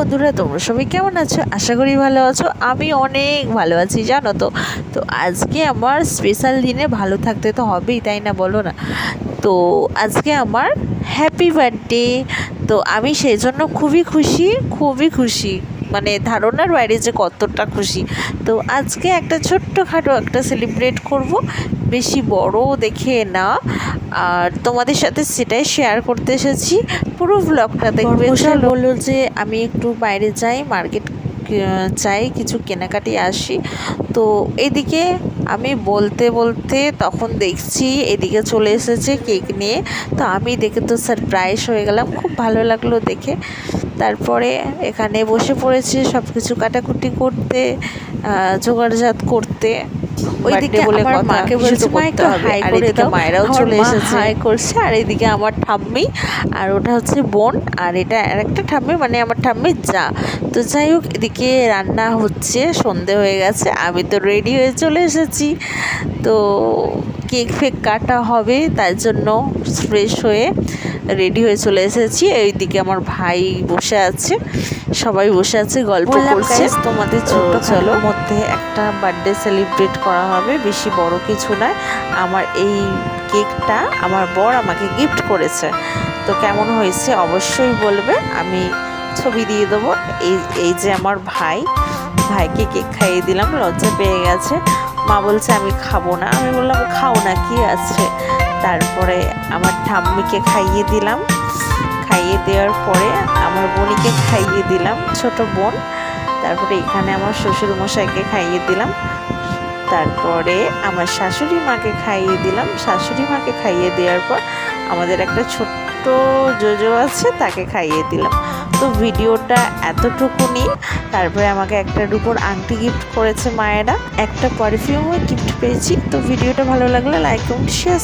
বন্ধুরা, তোমরা সবাই কেমন আছো? আশা করি ভালো আছো। আমি অনেক ভালো আছি, জানো তো? তো আজকে আমার স্পেশাল দিনে ভালো থাকতে তো হবেই, তাই না বলো না? তো আজকে আমার হ্যাপি বার্থডে তো আমি সেই জন্য খুবই খুশি খুবই খুশি। মানে ধারণার বাইরে যে কতটা খুশি। তো আজকে একটা ছোট্টখাটো একটা সেলিব্রেট করব বেশি বড় দেখে না। আর তোমাদের সাথে সেটাই শেয়ার করতে এসেছি। পুরো ব্লগটা দেখবে বলল যে আমি একটু বাইরে যাই মার্কেট চাই কিছু কেনাকাটি আসি। তো এদিকে আমি বলতে বলতে তখন দেখছি এদিকে চলে এসেছে কেক নিয়ে। তো আমি দেখে তো সারপ্রাইজ হয়ে গেলাম, খুব ভালো লাগল দেখে। তারপরে এখানে বসে পড়েছি সব কিছু কাটাকুটি করতে জোগাড়জাত করতে। ওইদিকে আমার মাকে বলছি মা একটু হাই আর করে দাও। মায়েরাও চলে এসেছে। হাই করছে আর এদিকে আমার ঠাম্মি আর ওটা হচ্ছে বোন আর এটা আরেকটা ঠাম্মি মানে আমার ঠাম্মির যা। তো যাই হোক এদিকে রান্না হচ্ছে সন্ধে হয়ে গেছে আমি তো রেডি হয়ে চলে এসেছি। তো কেক ফেক কাটা হবে তার জন্য ফ্রেশ হয়ে রেডি হয়ে চলে এসেছি। এইদিকে আমার ভাই বসে আছে। সবাই বসে আছে গল্প করছে। তোমাদের চলো। চলো। মধ্যে একটা বার্থডে সেলিব্রেট করা হবে। বেশি বড় কিছু নয়। আমার এই কেকটা আমার বর আমাকে গিফট করেছে। তো কেমন হয়েছে অবশ্যই বলবে। আমি ছবি দিয়ে দেবো। এই এই যে আমার ভাই। ভাইকে কেক খাইয়ে দিলাম। লজ্জা পেয়ে গেছে। মা বলছে আমি খাব না। আমি বললাম খাও না কি আছে? তারপরে আমার ঠাম্মিকে খাইয়ে দিলাম। খাইয়ে দেওয়ার পরে আমার বোনিকে খাইয়ে দিলাম, ছোট বোন। তারপরে এখানে আমার শ্বশুর মশাইকে খাইয়ে দিলাম। তারপরে আমার শাশুড়ি মাকে খাইয়ে দিলাম। শাশুড়ি মাকে খাইয়ে দেওয়ার পর আমাদের একটা ছোট্ট জোজো আছে, তাকে খাইয়ে দিলাম। তো ভিডিওটা এতটুকুনি। তারপরে আমাকে একটা রূপোর আংটি গিফট করেছে মায়েরা। একটা পারফিউমও গিফট পেয়েছি। তো ভিডিওটা ভালো লাগলে লাইক কমেন্ট শেয়ার